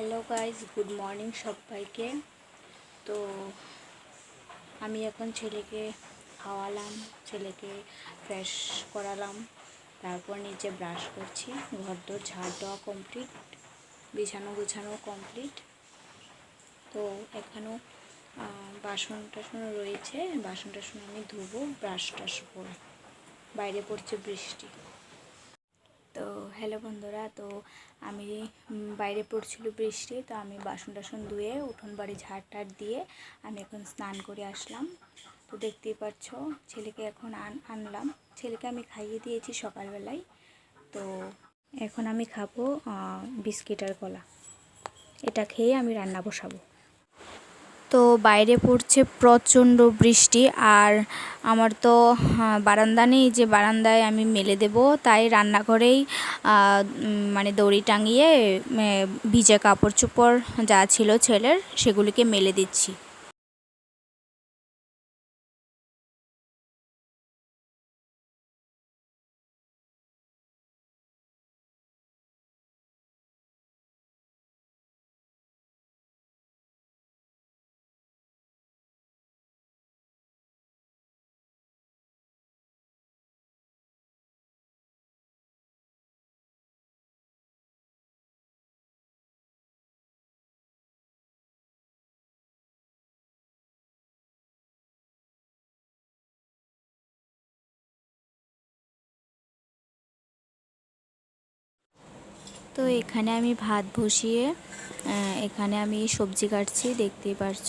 Hello guys good morning সবাইকে। তো আমি এখন ছেলেকে খাওয়ালাম, ছেলেকে ফ্রেশ করালাম, তারপর নিচে ব্রাশ করছি। ঘর দোর ঝাড় দেওয়া কমপ্লিট বিছানো গুছানো কমপ্লিট তো এখানেও বাসন টাসন রয়েছে, বাসন টাসন আমি ধুবো, ব্রাশ টাশ করে। বাইরে পড়ছে বৃষ্টি। হ্যালো বন্ধুরা, তো আমি বাইরে পড়ছিল বৃষ্টি, তো আমি বাসন টাসন ধুয়ে উঠোন বাড়ি ঝাড় টাড় দিয়ে আমি এখন স্নান করে আসলাম। তো দেখতেই পাচ্ছ, ছেলেকে এখন আন, আনলাম। ছেলেকে আমি খাইয়ে দিয়েছি সকালবেলায়। তো এখন আমি খাব বিস্কিট আর কলা। এটা খেয়ে আমি রান্না বসাবো। তো বাইরে পড়ছে প্রচণ্ড বৃষ্টি আর আমার তো হ্যাঁ, বারান্দা নেই যে বারান্দায় আমি মেলে দেব। তাই রান্নাঘরেই মানে দড়ি টাঙিয়ে ভিজে কাপড় চোপড় যা ছিল ছেলের সেগুলিকে মেলে দিচ্ছি। তো এখানে আমি ভাত বসিয়ে এখানে আমি সবজি কাটছি দেখতেই পারছ।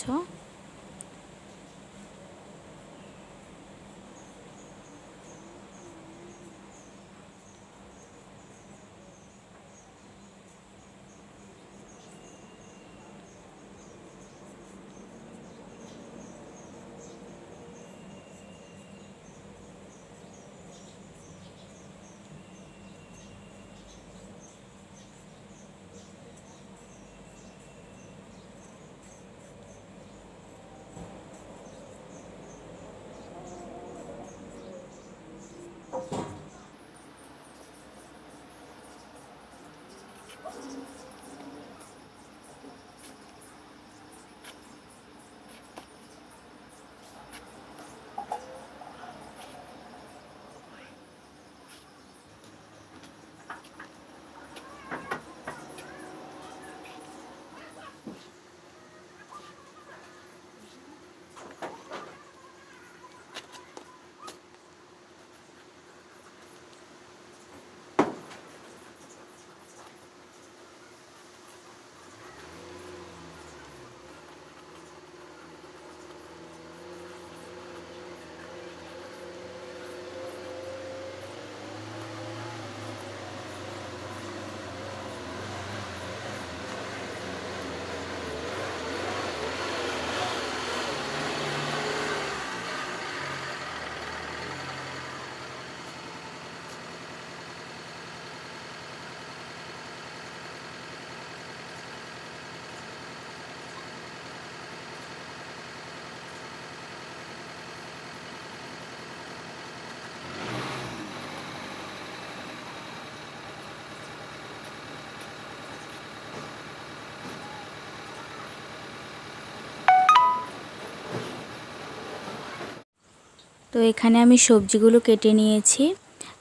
তো এখানে আমি সবজিগুলো কেটে নিয়েছি।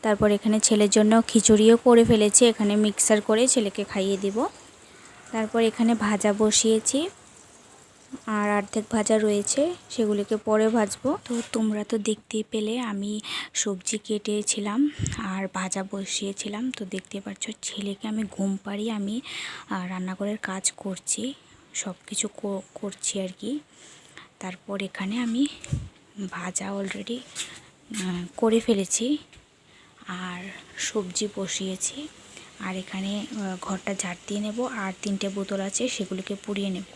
তারপর এখানে ছেলের জন্য খিচুড়িও করে ফেলেছি। এখানে মিক্সার করে ছেলেকে খাইয়ে দিব। তারপর এখানে ভাজা বসিয়েছি। আর অর্ধেক ভাজা রয়েছে, সেগুলিকে পরে ভাজবো। তো তোমরা তো দেখতেই পেলে, আমি সবজি কেটেছিলাম আর ভাজা বসিয়েছিলাম। তো দেখতে পাচ্ছ, ছেলেকে আমি ঘুম পাড়িয়ে আমি রান্নাঘরের কাজ করছি। সব কিছু করছি আর কি। তারপর এখানে আমি ভাজা অলরেডি করে ফেলেছি আর সবজি বসিয়েছি। আর এখানে ঘরটা ঝাড় দিয়ে নেব। আর তিনটে বোতল আছে, সেগুলোকে পুড়িয়ে নেব।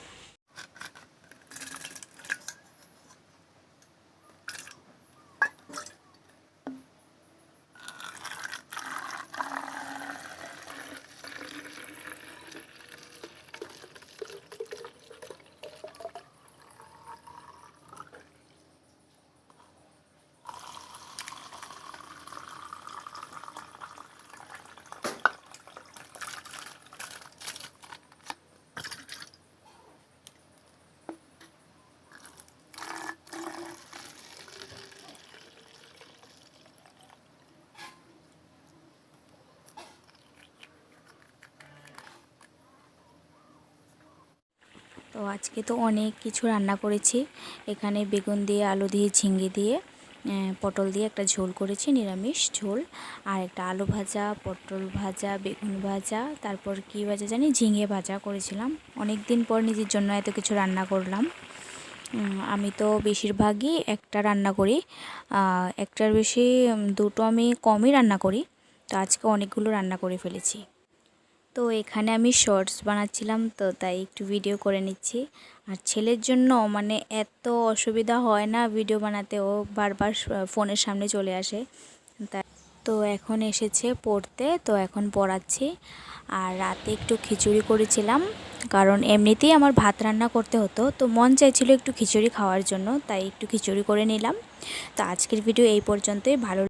তো আজকে তো অনেক কিছু রান্না করেছি। এখানে বেগুন দিয়ে, আলু দিয়ে ঝিঙ্গে দিয়ে পটল দিয়ে একটা ঝোল করেছি, নিরামিষ ঝোল। আর একটা আলু ভাজা, পটল ভাজা, বেগুন ভাজা, তারপর কি ভাজা জানি? ঝিঙে ভাজা করেছিলাম। অনেক দিন পর নিজের জন্য এত কিছু রান্না করলাম। আমি তো বেশিরভাগই একটা রান্না করি। একটার বেশি দুটো আমি কমই রান্না করি। তো আজকে অনেকগুলো রান্না করে ফেলেছি। তো এখানে আমি শর্টস বানাচ্ছিলাম, তো তাই একটু ভিডিও করে নিচ্ছি। আর ছেলের জন্য মানে এত অসুবিধা হয় না ভিডিও বানাতে, ও বারবার ফোনের সামনে চলে আসে। তো এখন এসেছে পড়তে, তো এখন পড়াচ্ছি। আর রাতে একটু খিচুড়ি করেছিলাম, কারণ এমনিতেই আমার ভাত রান্না করতে হতো, তো মন চাইছিল একটু খিচুড়ি খাওয়ার জন্য, তাই একটু খিচুড়ি করে নিলাম। তো আজকের ভিডিও এই পর্যন্তই, ভালো